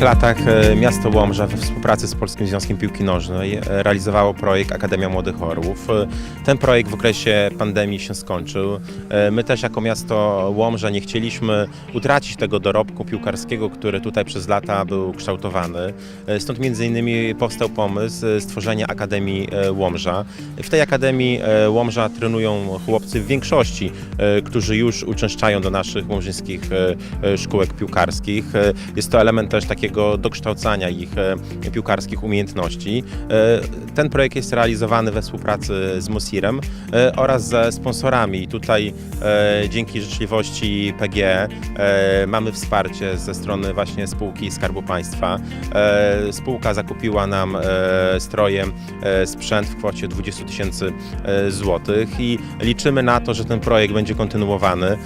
ostatnich latach e, miasto Łomża we współpracy z Polskim Związkiem Piłki Nożnej e, realizowało projekt Akademia Młodych Orłów. E, Ten projekt w okresie pandemii się skończył. My też jako miasto Łomża nie chcieliśmy utracić tego dorobku piłkarskiego, który tutaj przez lata był kształtowany. Stąd między innymi powstał pomysł stworzenia Akademii Łomża. W tej Akademii Łomża trenują chłopcy w większości, którzy już uczęszczają do naszych łomżyńskich szkółek piłkarskich. Jest to element też takiego dokształcania ich e, piłkarskich umiejętności. E, Ten projekt jest realizowany we współpracy z Mosirem e, oraz ze sponsorami. Tutaj dzięki życzliwości PG mamy wsparcie ze strony właśnie spółki Skarbu Państwa. Spółka zakupiła nam stroje, sprzęt w kwocie 20 tysięcy złotych i liczymy na to, że ten projekt będzie kontynuowany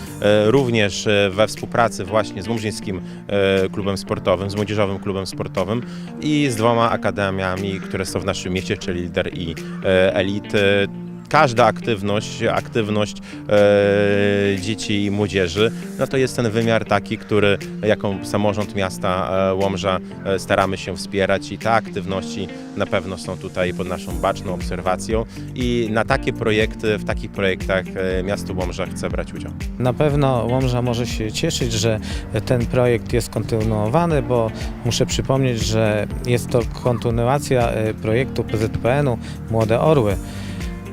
również we współpracy właśnie z Łomżyńskim Klubem Sportowym, z Młodzieżowym Klubem Sportowym i z dwoma akademiami, które są w naszym mieście, czyli Lider i e, Elite. Każda aktywność, aktywność e, dzieci i młodzieży, no to jest ten wymiar taki, który jako samorząd miasta e, Łomża e, staramy się wspierać i te aktywności na pewno są tutaj pod naszą baczną obserwacją i na takie projekty, w takich projektach e, miasto Łomża chce brać udział. Na pewno Łomża może się cieszyć, że ten projekt jest kontynuowany, bo muszę przypomnieć, że jest to kontynuacja projektu PZPN-u Młode Orły.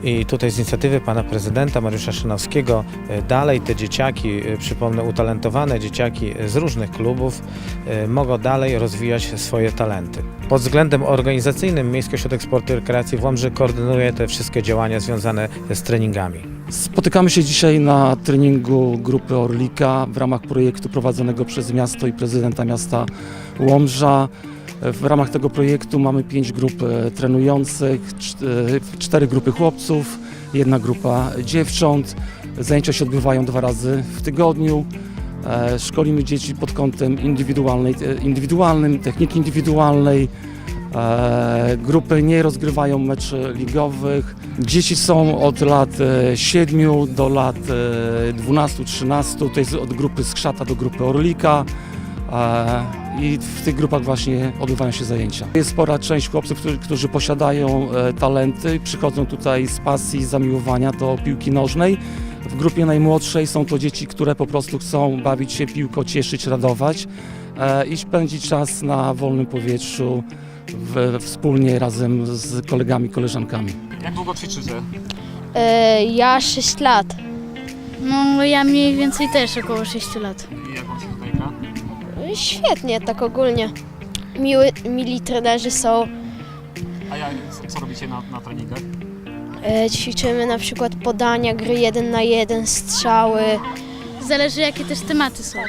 I tutaj z inicjatywy pana prezydenta Mariusza Szynowskiego e, dalej te dzieciaki, e, przypomnę, utalentowane dzieciaki z różnych klubów e, mogą dalej rozwijać swoje talenty. Pod względem organizacyjnym Miejski Ośrodek Sportu i Rekreacji w Łomży koordynuje te wszystkie działania związane z treningami. Spotykamy się dzisiaj na treningu grupy Orlika w ramach projektu prowadzonego przez miasto i prezydenta miasta Łomża. W ramach tego projektu mamy pięć grup e, trenujących, e, cztery grupy chłopców, jedna grupa dziewcząt. Zajęcia się odbywają dwa razy w tygodniu. E, Szkolimy dzieci pod kątem indywidualnej, indywidualnym, techniki indywidualnej. Grupy nie rozgrywają meczy ligowych. Dzieci są od lat 7 do lat 12-13. To jest od grupy Skrzata do grupy Orlika. I w tych grupach właśnie odbywają się zajęcia. Jest spora część chłopców, którzy, którzy posiadają e, talenty i przychodzą tutaj z pasji, zamiłowania do piłki nożnej. W grupie najmłodszej są to dzieci, które po prostu chcą bawić się piłką, cieszyć, radować e, i spędzić czas na wolnym powietrzu w, wspólnie razem z kolegami, koleżankami. Jak długo ćwiczycie? E, ja 6 lat. No ja mniej więcej też około 6 lat. I jak Świetnie, tak ogólnie. Miły, mili trenerzy są. A ja, co, robicie na, na treningach? E, ćwiczymy na przykład podania, gry jeden na jeden, strzały. Zależy jakie też tematy są.